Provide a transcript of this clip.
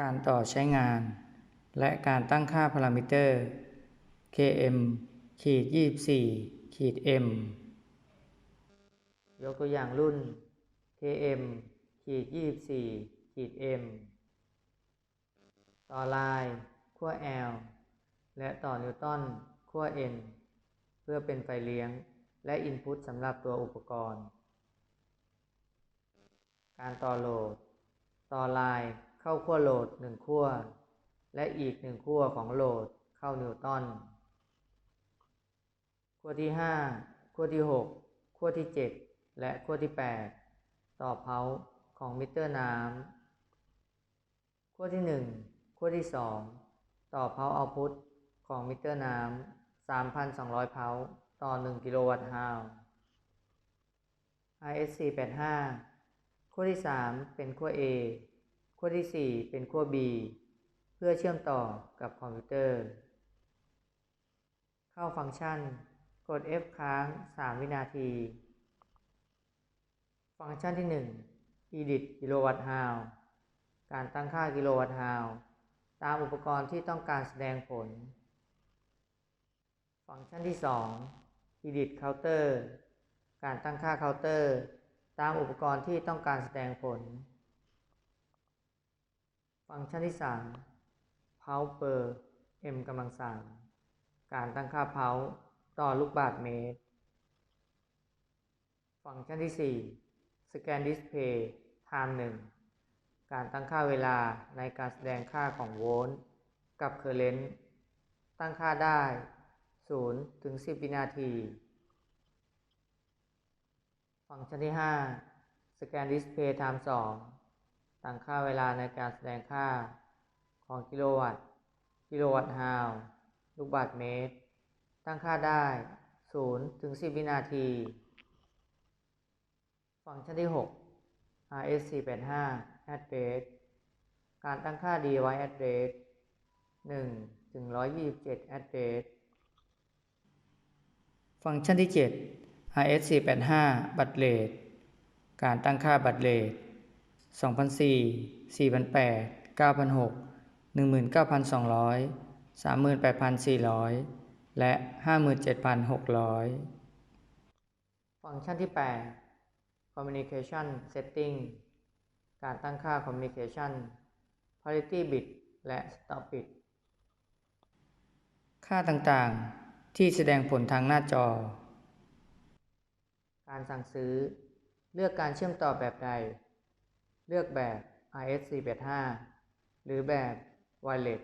การต่อใช้งาน และการตั้งค่าพารามิเตอร์ km ขีด24ขีด m ยกตัวอย่างรุ่น km ขีด24ขีด m ต่อลายขั้ว L และต่อนิวตันขั้ว N เพื่อเป็นไฟเลี้ยงและอินพุตสำหรับตัวอุปกรณ์ การต่อโหลด ต่อลาย เข้าขั้วโหลด1ขั้ว และอีก1ขั้วของโหลดเข้านิวตันขั้วที่ 5 ขั้วที่ 6 ขั้วที่ 7 และขั้วที่ 8 ต่อเพาของมิเตอร์น้ำขั้วที่ 1 ขั้วที่ 2 ต่อเพาเอาพุตของมิเตอร์น้ำ3,200 เพาต่อ 1 กิโลวัตต์ฮาว ISC 85 ขั้วที่ 3 เป็นขั้ว A ขั้วที่ 4 เป็นขั้ว B เพื่อเชื่อมต่อกับคอมพิวเตอร์ เข้าฟังก์ชัน กด F ค้าง 3 วินาที ฟังก์ชันที่ 1 Edit กิโลวัตต์ฮาวการตั้งค่ากิโลวัตต์ฮาวตามอุปกรณ์ที่ต้องการแสดงผล ฟังก์ชันที่ 2 Edit Counter การตั้งค่าเคาน์เตอร์ ตามอุปกรณ์ที่ต้องการแสดงผล ฟังก์ชันที่3 Power per m กำลังสามการตั้งค่า Power ต่อลูกบาศก์เมตร ฟังก์ชันที่4 Scan Display Time 1การตั้งค่าเวลาในการแสดงค่าของโวลต์กับ Current ตั้งค่าได้ 0 ถึง 10 วินาที ฟังก์ชันที่5 Scan Display Time 2 ตั้งค่าเวลาในการแสดงค่าของกิโลวัตต์ กิโลวัตต์ฮาว ลูกบาศก์เมตร ตั้งค่าได้ 0 ถึง 10 วินาที ฟังก์ชันที่ 6 RS485 address การตั้งค่า device address 1 ถึง 127 address ฟังก์ชันที่ 7 RS485 บัตรเลทการตั้งค่าบัตรเลท 2004 4008 9006 19,200 38,400 และ 57,600 ฟังก์ชันที่ 8 Communication Setting การตั้งค่า Communication Parity Bit และ Stop Bit ค่าต่างๆ ที่แสดงผลทางหน้าจอ การสั่งซื้อ เลือกการเชื่อมต่อแบบใด เลือกแบบ RS485 หรือแบบ Wireless